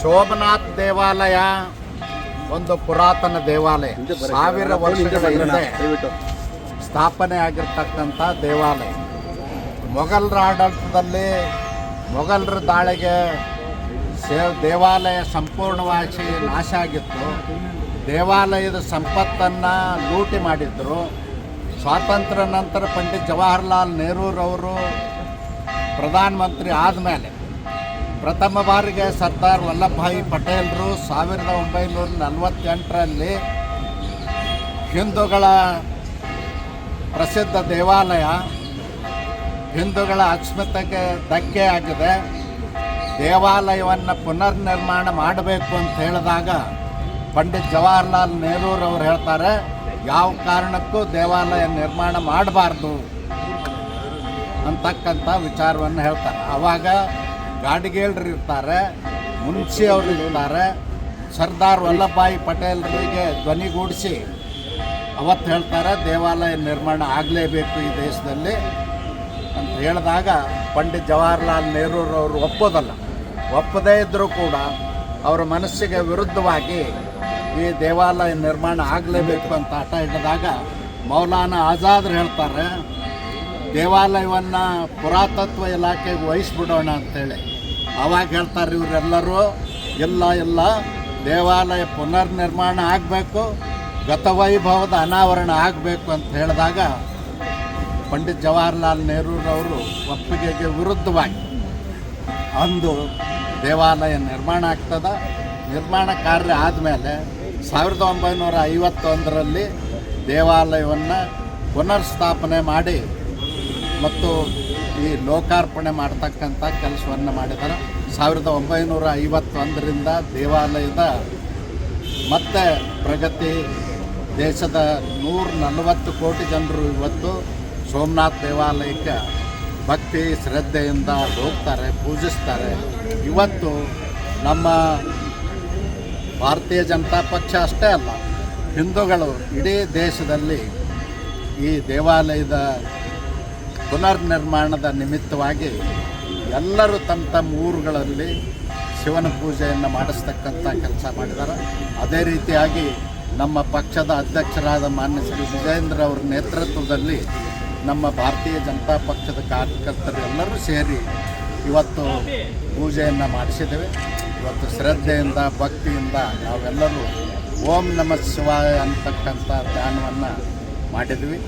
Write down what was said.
ಶೋಭನಾಥ್ ದೇವಾಲಯ ಒಂದು ಪುರಾತನ ದೇವಾಲಯ. ಸಾವಿರ ವರ್ಷಗಳ ಹಿಂದೆ ಸ್ಥಾಪನೆ ಆಗಿರ್ತಕ್ಕಂಥ ದೇವಾಲಯ. ಮೊಘಲರ ಆಡಳಿತದಲ್ಲಿ ಮೊಘಲರ ದಾಳಿಗೆ ದೇವಾಲಯ ಸಂಪೂರ್ಣವಾಗಿ ನಾಶ ಆಗಿತ್ತು. ದೇವಾಲಯದ ಸಂಪತ್ತನ್ನು ಲೂಟಿ ಮಾಡಿದ್ದರು ಸ್ವಾತಂತ್ರ್ಯ ನಂತರ ಪಂಡಿತ್ ಜವಾಹರ್ಲಾಲ್ ನೆಹರೂರವರು ಪ್ರಧಾನಮಂತ್ರಿ ಆದಮೇಲೆ ಪ್ರಥಮ ಬಾರಿಗೆ ಸರ್ದಾರ್ ವಲ್ಲಭಭಾಯಿ ಪಟೇಲರು ಸಾವಿರದ ಒಂಬೈನೂರ ನಲವತ್ತೆಂಟರಲ್ಲಿ ಹಿಂದೂಗಳ ಪ್ರಸಿದ್ಧ ದೇವಾಲಯ ಹಿಂದೂಗಳ ಅಸ್ಮಿತೆಗೆ ಧಕ್ಕೆ ಆಗಿದೆ. ದೇವಾಲಯವನ್ನು ಪುನರ್ ನಿರ್ಮಾಣ ಮಾಡಬೇಕು ಅಂತ ಹೇಳಿದಾಗ ಪಂಡಿತ್ ಜವಾಹರ್ಲಾಲ್ ನೆಹರೂರವರು ಹೇಳ್ತಾರೆ, ಯಾವ ಕಾರಣಕ್ಕೂ ದೇವಾಲಯ ನಿರ್ಮಾಣ ಮಾಡಬಾರ್ದು ಅಂತಕ್ಕಂಥ ವಿಚಾರವನ್ನು ಹೇಳ್ತಾರೆ. ಆವಾಗ ಗಾಡಿಗೇಳ್ರು ಇರ್ತಾರೆ ಮುನ್ಸಿ ಅವರು ಇರ್ತಾರೆ ಸರ್ದಾರ್ ವಲ್ಲಭಭಾಯಿ ಪಟೇಲ್ರಿಗೆ ಧ್ವನಿಗೂಡಿಸಿ ಅವತ್ತು ಹೇಳ್ತಾರೆ, ದೇವಾಲಯ ನಿರ್ಮಾಣ ಆಗಲೇಬೇಕು ಈ ದೇಶದಲ್ಲಿ ಅಂತ ಹೇಳಿದಾಗ ಪಂಡಿತ್ ಜವಾಹರ್ಲಾಲ್ ನೆಹರೂರವರು ಒಪ್ಪೋದಲ್ಲ. ಒಪ್ಪದೇ ಇದ್ದರೂ ಕೂಡ ಅವರ ಮನಸ್ಸಿಗೆ ವಿರುದ್ಧವಾಗಿ ಈ ದೇವಾಲಯ ನಿರ್ಮಾಣ ಆಗಲೇಬೇಕು ಅಂತ ಹಠ ಹಿಡಿದಾಗ ಮೌಲಾನ ಆಜಾದ್ರು ಹೇಳ್ತಾರೆ ದೇವಾಲಯವನ್ನು ಪುರಾತತ್ವ ಇಲಾಖೆಗೆ ವಹಿಸ್ಬಿಡೋಣ ಅಂತೇಳಿ. ಅವಾಗ ಹೇಳ್ತಾರೆ ಇವರೆಲ್ಲರೂ ಇಲ್ಲ ಇಲ್ಲ ದೇವಾಲಯ ಪುನರ್ ನಿರ್ಮಾಣ ಆಗಬೇಕು, ಗತವೈಭವದ ಅನಾವರಣ ಆಗಬೇಕು ಅಂತ ಹೇಳಿದಾಗ ಪಂಡಿತ್ ಜವಾಹರ್ಲಾಲ್ ನೆಹರೂರವರು ಒಪ್ಪಿಗೆಗೆ ವಿರುದ್ಧವಾಗಿ ಅಂದು ದೇವಾಲಯ ನಿರ್ಮಾಣ ಆಗ್ತದ. ನಿರ್ಮಾಣ ಕಾರ್ಯ ಆದಮೇಲೆ ಸಾವಿರದ ಒಂಬೈನೂರ ಐವತ್ತೊಂದರಲ್ಲಿ ದೇವಾಲಯವನ್ನು ಪುನರ್ ಸ್ಥಾಪನೆ ಮಾಡಿ ಮತ್ತು ಈ ಲೋಕಾರ್ಪಣೆ ಮಾಡ್ತಕ್ಕಂಥ ಕೆಲಸವನ್ನು ಮಾಡಿದ್ದಾರೆ. ಸಾವಿರದ ಒಂಬೈನೂರ ಐವತ್ತೊಂದರಿಂದ ದೇವಾಲಯದ ಮತ್ತೆ ಪ್ರಗತಿ ದೇಶದ ನೂರ ನಲವತ್ತು ಕೋಟಿ ಜನರು ಇವತ್ತು ಸೋಮನಾಥ ದೇವಾಲಯಕ್ಕೆ ಭಕ್ತಿ, ಶ್ರದ್ಧೆಯಿಂದ ಹೋಗ್ತಾರೆ, ಪೂಜಿಸ್ತಾರೆ. ಇವತ್ತು ನಮ್ಮ ಭಾರತೀಯ ಜನತಾ ಪಕ್ಷ ಅಷ್ಟೇ ಅಲ್ಲ, ಹಿಂದೂಗಳು ಇಡೀ ದೇಶದಲ್ಲಿ ಈ ದೇವಾಲಯದ ಪುನರ್ ನಿರ್ಮಾಣದ ನಿಮಿತ್ತವಾಗಿ ಎಲ್ಲರೂ ತಮ್ಮ ತಮ್ಮ ಊರುಗಳಲ್ಲಿ ಶಿವನ ಪೂಜೆಯನ್ನು ಮಾಡಿಸ್ತಕ್ಕಂಥ ಕೆಲಸ ಮಾಡಿದ್ದಾರೆ ಅದೇ ರೀತಿಯಾಗಿ ನಮ್ಮ ಪಕ್ಷದ ಅಧ್ಯಕ್ಷರಾದ ಮಾನ್ಯ ಶ್ರೀ ವಿಜೇಂದ್ರ ಅವರ ನೇತೃತ್ವದಲ್ಲಿ ನಮ್ಮ ಭಾರತೀಯ ಜನತಾ ಪಕ್ಷದ ಕಾರ್ಯಕರ್ತರು ಎಲ್ಲರೂ ಸೇರಿ ಇವತ್ತು ಪೂಜೆಯನ್ನು ಮಾಡಿಸಿದ್ದೇವೆ. ಇವತ್ತು ಶ್ರದ್ಧೆಯಿಂದ, ಭಕ್ತಿಯಿಂದ ನಾವೆಲ್ಲರೂ ಓಂ ನಮಃ ಶಿವಾಯ ಅಂತಕ್ಕಂಥ ಧ್ಯಾನವನ್ನು ಮಾಡಿದ್ವಿ.